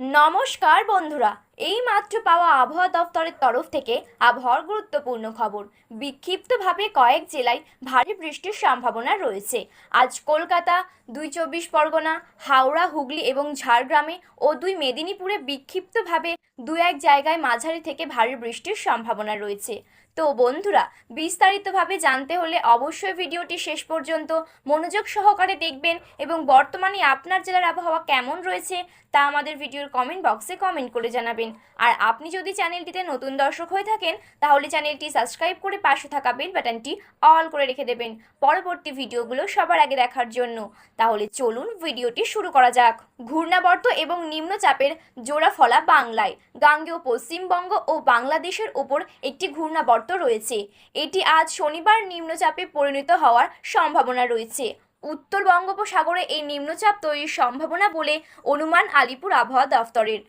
নমস্কার বন্ধুরা, এই মাত্র পাওয়া আবহাওয়া দফতরের তরফ থেকে আবহাওয়ার গুরুত্বপূর্ণ খবর। বিক্ষিপ্তভাবে কয়েক জেলায় ভারী বৃষ্টির সম্ভাবনা রয়েছে। আজ কলকাতা, দুই চব্বিশ পরগনা, হাওড়া, হুগলি এবং ঝাড়গ্রামে ও দুই মেদিনীপুরে বিক্ষিপ্তভাবে দু এক জায়গায় মাঝারি থেকে ভারী বৃষ্টির সম্ভাবনা রয়েছে। তো বন্ধুরা, বিস্তারিতভাবে জানতে হলে অবশ্যই ভিডিওটি শেষ পর্যন্ত মনোযোগ সহকারে দেখবেন এবং বর্তমানে আপনার জেলার আবহাওয়া কেমন রয়েছে তা আমাদের ভিডিওর কমেন্ট বক্সে কমেন্ট করে জানাবেন। আর আপনি যদি চ্যানেলটিতে নতুন দর্শক হয়ে থাকেন, তাহলে চ্যানেলটি সাবস্ক্রাইব করে পাশে থাকা বেল বাটনটি অল করে রেখে দেবেন পরবর্তী ভিডিওগুলো সবার আগে দেখার জন্য। তাহলে চলুন ভিডিওটি শুরু করা যাক। ঘূর্ণাবর্ত এবং নিম্নচাপের জোড়া ফলা বাংলায়। গাঙ্গেয় পশ্চিমবঙ্গ ও বাংলাদেশের ওপর একটি ঘূর্ণাবর্ত রয়েছে। এটি আজ শনিবার নিম্নচাপে পরিণত হওয়ার সম্ভাবনা রয়েছে। উত্তর বঙ্গোপসাগরে এই নিম্নচাপ তৈরির সম্ভাবনা বলে অনুমান আলিপুর আবহাওয়া দফতরের।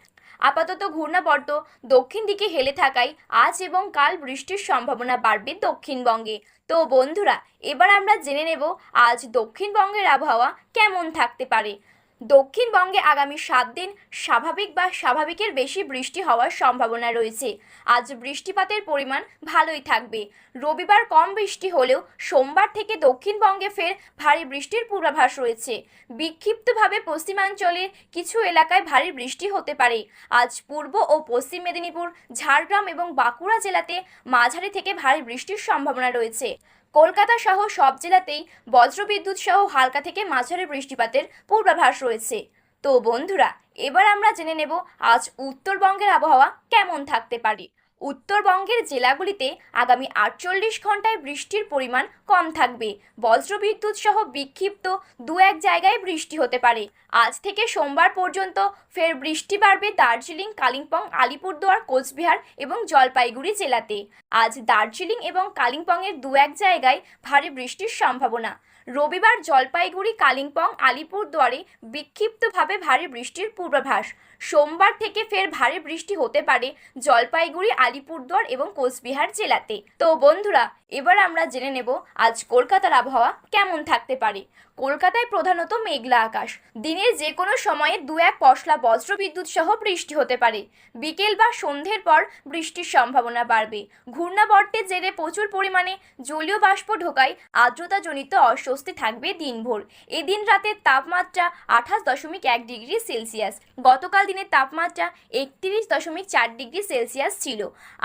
আপাতত ঘূর্ণাবর্ত দক্ষিণ দিকে হেলে থাকায় আজ এবং কাল বৃষ্টির সম্ভাবনা বাড়বে দক্ষিণবঙ্গে। তো বন্ধুরা, এবার আমরা জেনে নেব আজ দক্ষিণবঙ্গের আবহাওয়া কেমন থাকতে পারে। দক্ষিণবঙ্গে আগামী সাত দিন স্বাভাবিক বা স্বাভাবিকের বেশি বৃষ্টি হওয়ার সম্ভাবনা রয়েছে। আজ বৃষ্টিপাতের পরিমাণ ভালোই থাকবে। রবিবার কম বৃষ্টি হলেও সোমবার থেকে দক্ষিণবঙ্গে ফের ভারী বৃষ্টির পূর্বাভাস রয়েছে। বিক্ষিপ্তভাবে পশ্চিমাঞ্চলের কিছু এলাকায় ভারী বৃষ্টি হতে পারে। আজ পূর্ব ও পশ্চিম মেদিনীপুর, ঝাড়গ্রাম এবং বাঁকুড়া জেলাতে মাঝারি থেকে ভারী বৃষ্টির সম্ভাবনা রয়েছে। কলকাতা সহ সব জেলাতেই বজ্রবিদ্যুৎ সহ হালকা থেকে মাঝারি বৃষ্টিপাতের পূর্বাভাস রয়েছে। তো বন্ধুরা, এবার আমরা জেনে নেব আজ উত্তরবঙ্গের আবহাওয়া কেমন থাকতে পারে। উত্তরবঙ্গের জেলাগুলিতে আগামী আটচল্লিশ ঘন্টায় বৃষ্টির পরিমাণ কম থাকবে। বজ্রবিদ্যুৎ সহ বিক্ষিপ্ত দু এক জায়গায় বৃষ্টি হতে পারে। আজ থেকে সোমবার পর্যন্ত ফের বৃষ্টি বাড়বে দার্জিলিং, কালিম্পং, আলিপুরদুয়ার, কোচবিহার এবং জলপাইগুড়ি জেলাতে। আজ দার্জিলিং এবং কালিম্পংয়ের দু এক জায়গায় ভারী বৃষ্টির সম্ভাবনা। রবিবার জলপাইগুড়ি, কালিম্পং, আলিপুরদুয়ারে বিক্ষিপ্তভাবে ভারী বৃষ্টির পূর্বাভাস। সোমবার থেকে ফের ভারী বৃষ্টি হতে পারে জলপাইগুড়ি আলিপুরদুয়ার এবং কোচবিহার জেলাতে। তো বন্ধুরা, এবার আমরা জেনে নেব আজ কলকাতার আবহাওয়া কেমন থাকতে পারে। কলকাতায় প্রধানত মেঘলা আকাশ। দিনের যে কোনো সময়ে দু এক পশলা বজ্রবিদ্যুৎ সহ বৃষ্টি হতে পারে। বিকেল বা সন্ধ্যের পর বৃষ্টির সম্ভাবনা বাড়বে। ঘূর্ণাবর্তের জেরে প্রচুর পরিমাণে জলীয় বাষ্প ঢোকায় আর্দ্রতাজনিত অস্বস্তি থাকবে দিনভর। এদিন রাতের তাপমাত্রা আঠাশ দশমিক এক ডিগ্রি সেলসিয়াস। গতকাল দিনের তাপমাত্রা একত্রিশ দশমিক চার ডিগ্রি সেলসিয়াস ছিল।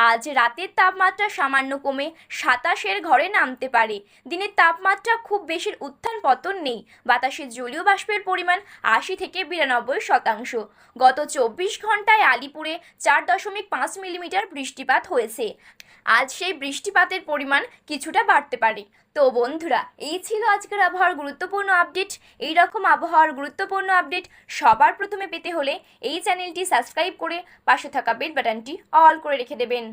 আজ রাতের তাপমাত্রা সামান্য কমে সাতাশের ঘরে নামতে পারে। দিনের তাপমাত্রা খুব বেশি উত্থান পতন নেই। বাতাসে জলীয় বাষ্পের পরিমাণ আশি থেকে বিরানব্বই শতাংশ। গত চব্বিশ ঘন্টায় আলিপুরে চার দশমিক পাঁচ মিলিমিটার বৃষ্টিপাত হয়েছে। আজ সেই বৃষ্টিপাতের পরিমাণ কিছুটা বাড়তে পারে। তো বন্ধুরা, এই ছিল আজকের আবহাওয়ার গুরুত্বপূর্ণ আপডেট। এই রকম আবহাওয়ার গুরুত্বপূর্ণ আপডেট সবার প্রথমে পেতে হলে এই চ্যানেলটি সাবস্ক্রাইব করে পাশে থাকা বেল বাটনটি অল করে রেখে দেবেন।